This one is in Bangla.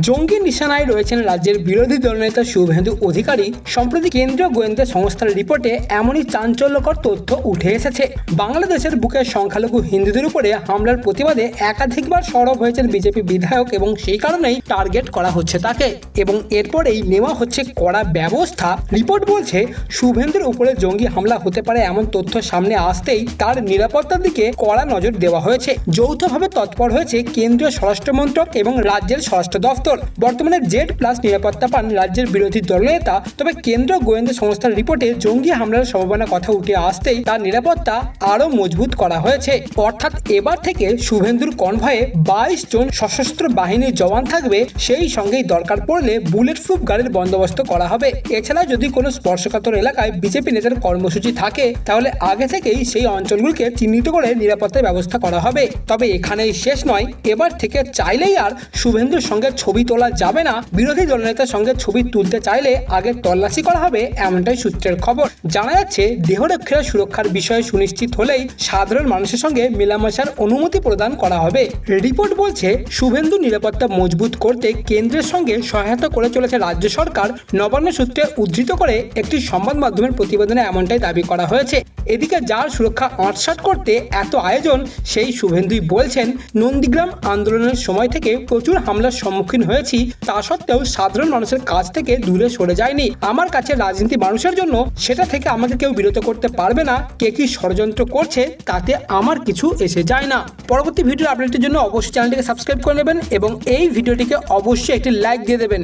জঙ্গি নিশানায় রয়েছেন রাজ্যের বিরোধী দলনেতা শুভেন্দু অধিকারী। সম্প্রতি কেন্দ্রীয় গোয়েন্দা সংস্থার রিপোর্টে এমনই চাঞ্চল্যকর তথ্য উঠে এসেছে। বাংলাদেশের বুকে সংখ্যালঘু হিন্দুদের উপরে হামলার প্রতিবাদে একাধিকবার সরব হয়েছেন বিজেপি বিধায়ক এবং সেই কারণেই টার্গেট করা হচ্ছে তাকে এবং এরপরেই নেওয়া হচ্ছে কড়া ব্যবস্থা। রিপোর্ট বলছে, শুভেন্দুর উপরে জঙ্গি হামলা হতে পারে এমন তথ্য সামনে আসতেই তার নিরাপত্তার দিকে কড়া নজর দেওয়া হয়েছে। যৌথভাবে তৎপর হয়েছে কেন্দ্রীয় স্বরাষ্ট্র মন্ত্রক এবং রাজ্যের স্বরাষ্ট্র দফতর। বর্তমানে জেড প্লাস নিরাপত্তা পান রাজ্যের বিরোধী দলনেতা। তবে কেন্দ্রীয় গোয়েন্দা সংস্থার রিপোর্টে জঙ্গি হামলার সম্ভাবনা কথা উঠে আসতেই তার নিরাপত্তা আরও মজবুত করা হয়েছে। অর্থাৎ এবার থেকে শুভেন্দুর কনভয়ে বাইশ জন সশস্ত্র বাহিনীর জওয়ান থাকবে, সেই সঙ্গেই দরকার পড়লে বুলেট প্রুফ গাড়ির বন্দোবস্ত করা হবে। এছাড়া যদি কোনো স্পর্শকাতর এলাকায় বিজেপি নেতার কর্মসূচি থাকে, তাহলে আগে থেকেই সেই অঞ্চলগুলিকে চিহ্নিত করে নিরাপত্তার ব্যবস্থা করা হবে। তবে এখানেই শেষ নয়, এবার থেকে চাইলেই আর শুভেন্দুর সঙ্গে ছবি তোলা যাবে না। বিরোধী দলনেতার সঙ্গে ছবি তুলতে চাইলে আগে তল্লাশি করা হবে এমনটাই সূত্রের খবর। জানা যাচ্ছে, দেহরক্ষীরা সুরক্ষার বিষয়ে সুনিশ্চিত হলেই সাধারণ মানুষের সঙ্গে মেলামেশার অনুমতি প্রদান করা হবে। রিপোর্ট বলছে, শুভেন্দু নিরাপত্তা মজবুত করতে কেন্দ্রের সঙ্গে সহায়তা করে চলেছে রাজ্য সরকার। নবান্ন সূত্রে উদ্ধৃত করে একটি সংবাদ মাধ্যমের প্রতিবেদনে এমনটাই দাবি করা হয়েছে। এদিকে যার সুরক্ষা আঁটসাট করতে এত আয়োজন, সেই শুভেন্দুই বলছেন, নন্দীগ্রাম আন্দোলনের সময় থেকে প্রচুর হামলার সম্মুখীন হয়েছি, তা সত্ত্বেও সাধারণ মানুষের কাছ থেকে দূরে সরে যায়নি। আমার কাছে রাজনীতি মানুষের জন্য সেটা থেকে আমাকে কেউ বিরত করতে পারবে না। কে কি ষড়যন্ত্র করছে, তাতে আমার কিছু এসে যায় না। পরবর্তী ভিডিও আপডেটের জন্য অবশ্যই চ্যানেলটিকে সাবস্ক্রাইব করে নেবেন এবং এই ভিডিওটিকে অবশ্যই একটি লাইক দিয়ে দেবেন।